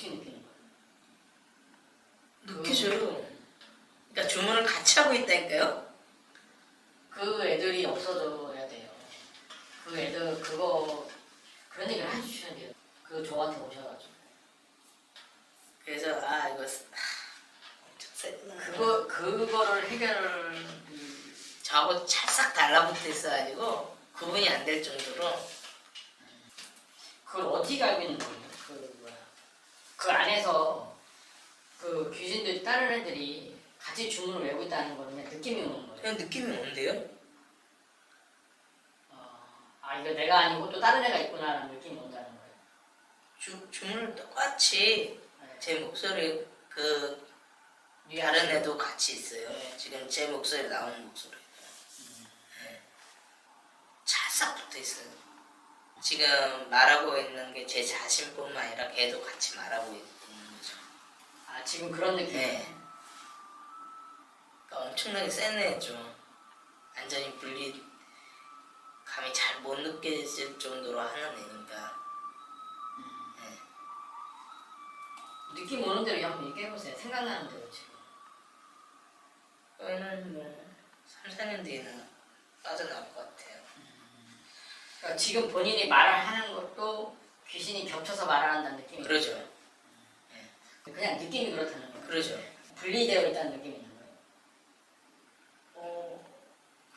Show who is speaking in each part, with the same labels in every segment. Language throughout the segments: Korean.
Speaker 1: 어떻게 느끼는 거예요?
Speaker 2: 느껴져요. 그러니까 주문을 같이 하고 있다니까요.
Speaker 1: 그 애들이 없어져야 돼요. 그 애들 그거 그런 얘기를 해주셔야 돼요. 그 저한테 오셔가지고
Speaker 2: 그래서 아 이거 쓰- 아, 엄청 세구나.
Speaker 1: 그거 그거를 해결을 음,
Speaker 2: 저하고 찰싹 달라붙어 있어가지고 구분이 안 될 정도로
Speaker 1: 그걸 어떻게 알고 있는 거예요? 그 그 안에서 그 귀신들 다른 애들이 같이 주문을 외우고 있다는 거는 그냥 느낌이 오는 거예요.
Speaker 2: 그냥 느낌이 오는데요.
Speaker 1: 어, 아 이거 내가 아니고 또 다른 애가 있구나라는 느낌이 온다는 거예요.
Speaker 2: 주, 주문을 똑같이
Speaker 1: 네.
Speaker 2: 제 목소리 그 다른 애도 같이 있어요. 지금 제 목소리 나오는 목소리. 네. 찰싹 붙어 있어요. 지금 말하고 있는 게 제 자신뿐만 아니라 걔도 같이 말하고 있는 거죠.
Speaker 1: 아 지금 그런 느낌.
Speaker 2: 네. 그러니까 엄청나게 센 애죠. 완전히 분리 감이 잘 못 느껴질 정도로 하는 애니까.
Speaker 1: 느낌 오는 대로 한번 얘기해 보세요. 생각나는 대로 지금.
Speaker 2: 그거는 뭐 3, 4년 뒤에는 빠져나올 것 같아요.
Speaker 1: 그러니까 지금 본인이 말을 하는 것도 귀신이 겹쳐서 말한다는 느낌이
Speaker 2: 그러죠.
Speaker 1: 그냥 느낌이 그렇다는 거예요.
Speaker 2: 그러죠.
Speaker 1: 분리되어 있다는 느낌이 있는 거예요.
Speaker 2: 어,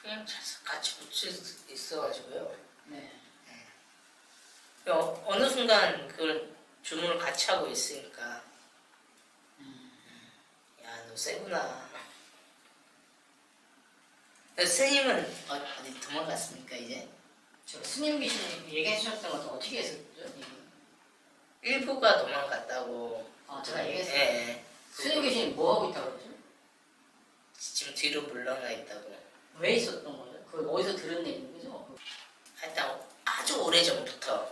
Speaker 2: 그냥 같이 붙여 있- 있어가지고요.
Speaker 1: 네.
Speaker 2: 어, 어느 순간 그걸 주문을 같이 하고 있으니까 야너 세구나 선생님은 어, 어디 도망갔습니까 이제?
Speaker 1: 저 스님 귀신 얘기해 주셨던 것도 어떻게 했었죠?
Speaker 2: 일부가 도망갔다고
Speaker 1: 아 제가 얘기했어요.
Speaker 2: 예, 예.
Speaker 1: 스님 귀신이 뭐 하고 있다고 그러죠?
Speaker 2: 지금 뒤로 물러나 있다고
Speaker 1: 왜 있었던 거죠? 그 어디서 들은 얘기인 거죠?
Speaker 2: 하여튼 아주 오래전부터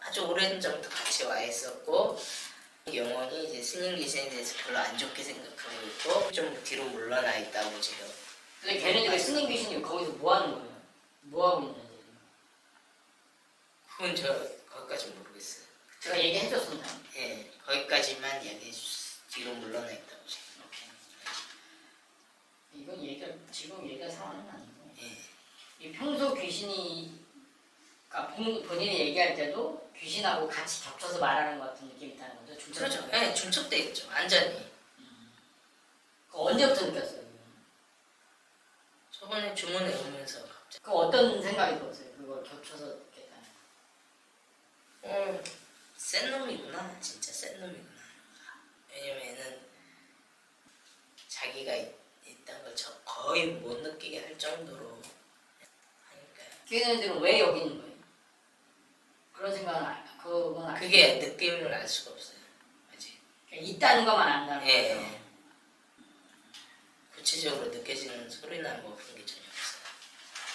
Speaker 2: 아주 오래전부터 같이 와 있었고 영혼이 이제 스님 귀신에 대해서 별로 안 좋게 생각하고 있고 좀 뒤로 물러나 있다고 지금
Speaker 1: 근데 걔네들이 스님 귀신이 거기서 뭐 하는 거예요? 뭐 하고 있는지
Speaker 2: 그건 저 거기까지 모르겠어요.
Speaker 1: 제가 얘기해 줬습니다.
Speaker 2: 예, 거기까지만 얘기해 주세요. 뒤로 물러나 있다고 지금.
Speaker 1: 이건 얘기할 지금 얘기할 상황은 아니고
Speaker 2: 예,
Speaker 1: 이 평소 귀신이 그러니까 본- 본인이 얘기할 때도 귀신하고 같이 겹쳐서 말하는 것 같은 느낌이 있다는 거죠.
Speaker 2: 그렇죠. 예, 중첩돼 있죠. 완전히.
Speaker 1: 그 언제부터 느꼈어요?
Speaker 2: 저번에 주문해 오면서 갑자기.
Speaker 1: 그 어떤 생각이 들었어요? 그걸 겹쳐서 느꼈다는.
Speaker 2: 어, 센 놈이구나. 진짜 센 놈이구나. 왜냐면 얘는 자기가 있, 있다는 걸저 거의 못 느끼게 할 정도로 하니까요.
Speaker 1: 걔네들은 왜 여기 있는 거예요? 그런 생각은 안, 그건 안.
Speaker 2: 그게 느낌을 알 수가 없어요. 아직.
Speaker 1: 있다는 것만 안다는
Speaker 2: 예,
Speaker 1: 거예요.
Speaker 2: 예. 구체적으로 느껴지는 소리나 뭐 그런 게 전혀 없어요.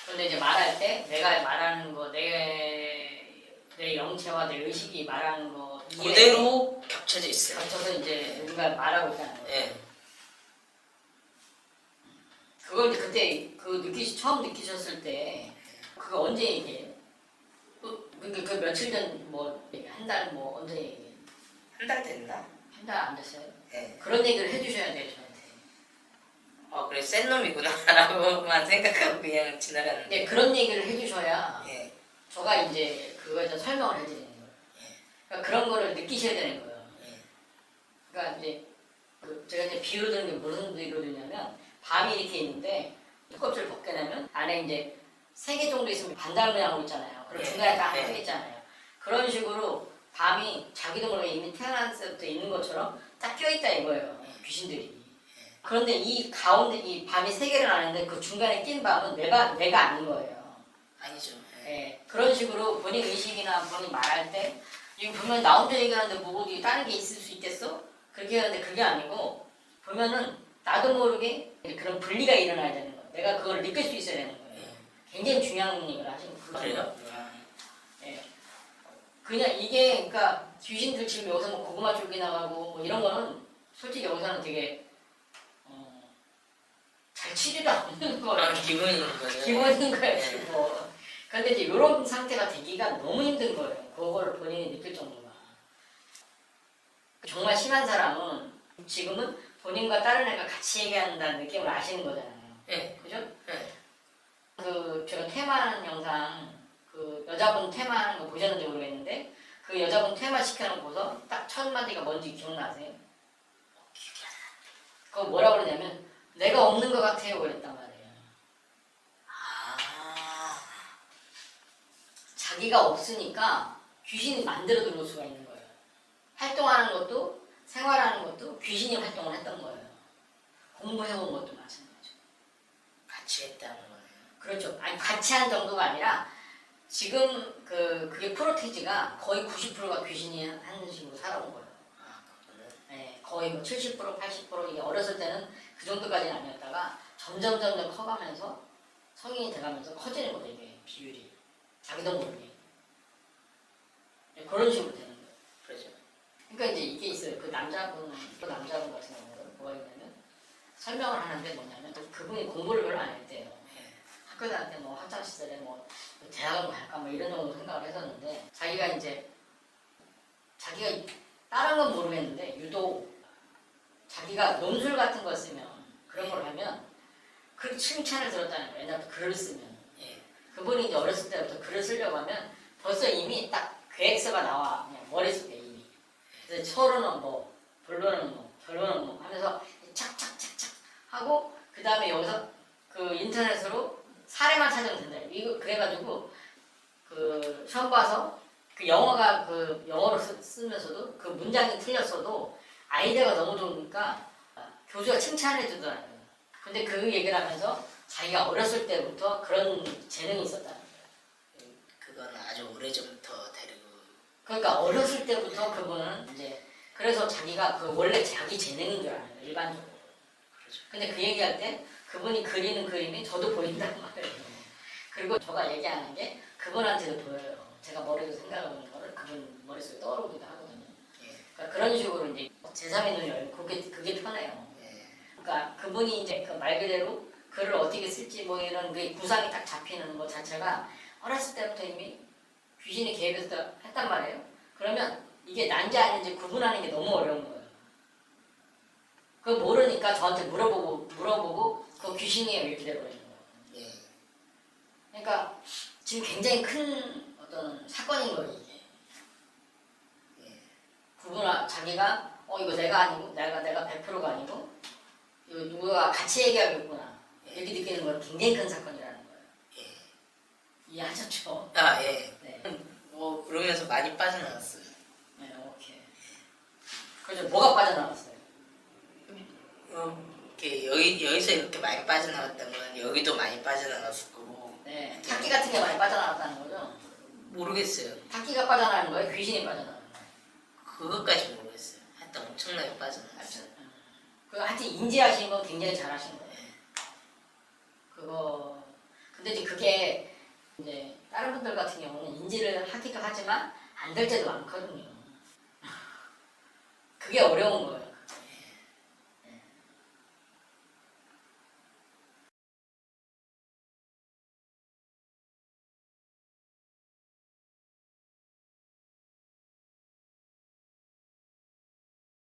Speaker 1: 그런데 이제 말할 때 내가 말하는 거, 내, 내 영체와 내 의식이 말하는 거 이외에
Speaker 2: 그대로 겹쳐져 있어요.
Speaker 1: 겹쳐서 이제 누군가 말하고 있다는 거예요.
Speaker 2: 예.
Speaker 1: 그걸 이제 그때 그 느끼시 처음 느끼셨을 때 그거 언제 얘기해요? 그, 그, 그 며칠 전뭐한달뭐 언제 얘기해요?
Speaker 2: 한 달 됐나?
Speaker 1: 한 달 안 됐어요?
Speaker 2: 예.
Speaker 1: 그런 얘기를 해주셔야 돼요 저한테.
Speaker 2: 어 그래 센 놈이구나라고만 생각하고 그냥 지나갔는데.
Speaker 1: 근데 그런 얘기를 해주셔야
Speaker 2: 예.
Speaker 1: 저가 이제 그거에 대해서 설명을 해드리는 거예요. 그러니까 그런 거를 느끼셔야 되는 거예요.
Speaker 2: 예.
Speaker 1: 그러니까 이제 그 제가 이제 비유를 드는 게 무슨 비유를 드냐면 밤이 이렇게 있는데 껍질 벗게 되면 안에 이제 세 개 정도 있으면 반달 모양으로 있잖아요. 그리고
Speaker 2: 네.
Speaker 1: 중간에 딱
Speaker 2: 네.
Speaker 1: 하나 있잖아요. 그런 식으로 밤이 자기도 모르게 이미 태어날 때부터 있는 것처럼 딱 껴있다 이거예요. 귀신들이. 그런데 이 가운데 이 밤이 세 개를 나는데 그 중간에 낀 밤은 내가 내가 아닌 거예요.
Speaker 2: 아니죠. 예.
Speaker 1: 예, 그런 식으로 본인 의식이나 본인 말할 때 이거 보면 나 혼자 얘기하는데 뭐 어디 다른 게 있을 수 있겠어? 그렇게 하는데 그게 아니고 보면은 나도 모르게 그런 분리가 일어나야 되는 거예요. 내가 그걸 느낄 수 있어야 되는 거예요. 굉장히 중요한 얘기를 하시는 거예요.
Speaker 2: 아,
Speaker 1: 예. 그냥 이게 그러니까 귀신들 지금 여기서 뭐 고구마 줄기 나가고 뭐 이런 거는 솔직히 여기서는 되게 어, 잘 치지도 않는 거예요.
Speaker 2: 그런 기분인 거죠.
Speaker 1: 기본인 거예요,
Speaker 2: 네.
Speaker 1: 근데 이제 이런 상태가 되기가 너무 힘든 거예요. 그걸 본인이 느낄 정도가. 정말 심한 사람은 지금은 본인과 다른 애가 같이 얘기한다는 느낌을 아시는 거잖아요.
Speaker 2: 예.
Speaker 1: 그죠?
Speaker 2: 예.
Speaker 1: 그 제가 퇴마하는 영상 그 여자분 퇴마하는 거 보셨는지 모르겠는데 그 여자분 퇴마 시켜놓고서 딱 첫 마디가 뭔지 기억나세요? 그거 뭐라 그러냐면 내가 없는 것 같아요 그랬단 말이에요.
Speaker 2: 아.
Speaker 1: 자기가 없으니까 귀신이 만들어 들어올 수가 있는 거예요. 활동하는 것도 생활하는 것도 귀신이 활동을 했던 거예요. 공부해온 것도 마찬가지죠.
Speaker 2: 같이 했다는 거네요.
Speaker 1: 그렇죠. 아니 같이 한 정도가 아니라 지금 그 그게 프로테지가 거의 90%가 귀신이 하는 식으로 살아온 거예요.
Speaker 2: 아, 그거는.
Speaker 1: 네, 거의 뭐 70% 80% 이게 어렸을 때는 그 정도까지는 아니었다가 점점 점점 커가면서 성인이 돼가면서 커지는 거죠 이게 비율이 자기도 모르게 네, 그런 식으로 되는 거예요.
Speaker 2: 그러죠.
Speaker 1: 그러니까 이제 이게 있어요. 그 남자분, 그 남자분 같은 경우는 뭐가 있냐면 설명을 하는데 뭐냐면 그분이 공부를 별로 안 했대요.
Speaker 2: 예.
Speaker 1: 학교 다닐 때 뭐 학창 시절에 뭐 대학을 갈까 뭐 이런 정도 생각을 했었는데 자기가 이제 자기가 다른 건 모르겠는데 유독 자기가 논술 같은 거 쓰면 그런 걸 하면 그 칭찬을 들었다는 거예요. 옛날부터 글을 쓰면
Speaker 2: 예.
Speaker 1: 그분이 이제 어렸을 때부터 글을 쓰려고 하면 벌써 이미 딱 계획서가 나와. 그냥 머릿속에 이미. 그래서 서론은 뭐 본론은 뭐 결론은 뭐 하면서 착착착착 하고 그 다음에 여기서 그 인터넷으로 사례만 찾으면 된다. 이거 그래가지고 그 시험 봐서 그 영어가 그 영어로 쓰, 쓰면서도 그 문장이 틀렸어도 아이디어가 너무 좋으니까 교수가 칭찬해 주더라고요. 근데 그 얘기를 하면서 자기가 어렸을 때부터 그런 재능이 있었다는 거예요.
Speaker 2: 그거는 아주 오래전부터 데리고
Speaker 1: 그러니까 어렸을 때부터 그분은 이제 그래서 자기가 그 원래 자기 재능인 줄 알아요 일반적으로.
Speaker 2: 그렇죠.
Speaker 1: 근데 그 얘기할 때 그분이 그리는 그림이 저도 보인단 말이에요. 그리고 저가 얘기하는 게 그분한테도 보여요. 제가 머리로 생각하는 거를 그분 머릿속에 떠오르기도 하거든요.
Speaker 2: 예.
Speaker 1: 그러니까 그런 식으로 이제 제3의 눈이 열리고 그게, 그게 편해요.
Speaker 2: 예.
Speaker 1: 그러니까 그분이 이제 그 말 그대로 글을 어떻게 쓸지 뭐 이런 그 구상이 딱 잡히는 것 자체가 어렸을 때부터 이미 귀신이 개입해서 했단 말이에요. 그러면 이게 난지 아닌지 구분하는 게 너무 어려운 거예요. 그거 모르니까 저한테 물어보고 물어보고 그 귀신이에요 이렇게 돼버리는 거예요.
Speaker 2: 예.
Speaker 1: 그러니까 지금 굉장히 큰 어떤 사건인 거예요 이게.
Speaker 2: 예.
Speaker 1: 구분하 자기가 어 이거 내가 아니고 내가 내가 100%가 아니고 이거 누구가 같이 얘기하고 있구나 이렇게 느끼는 건 굉장히 큰. 예. 이해하셨죠?
Speaker 2: 아, 예.
Speaker 1: 네.
Speaker 2: 뭐 그러면서 많이 빠져나왔어요.
Speaker 1: 네, 오케이. 그죠? 뭐가 빠져나갔어요?
Speaker 2: 어, 이렇게 여기 여기서 이렇게 많이 빠져나갔던 건 여기도 많이 빠져나갔을 거고
Speaker 1: 네, 타기 같은 게 많이 빠져나갔다는 거죠?
Speaker 2: 모르겠어요.
Speaker 1: 타기가 빠져나가는 거예요? 귀신이 빠져나가는 거예요?
Speaker 2: 그것까지 모르겠어요. 하여튼 엄청나게 빠져나갔어요.
Speaker 1: 그 하여튼 인지하신 건 굉장히 잘하신 거예요. 그거 근데 이제 그게 이제 다른 분들 같은 경우는 인지를 하기도 하지만 안 될 때도 많거든요. 그게 어려운 거예요.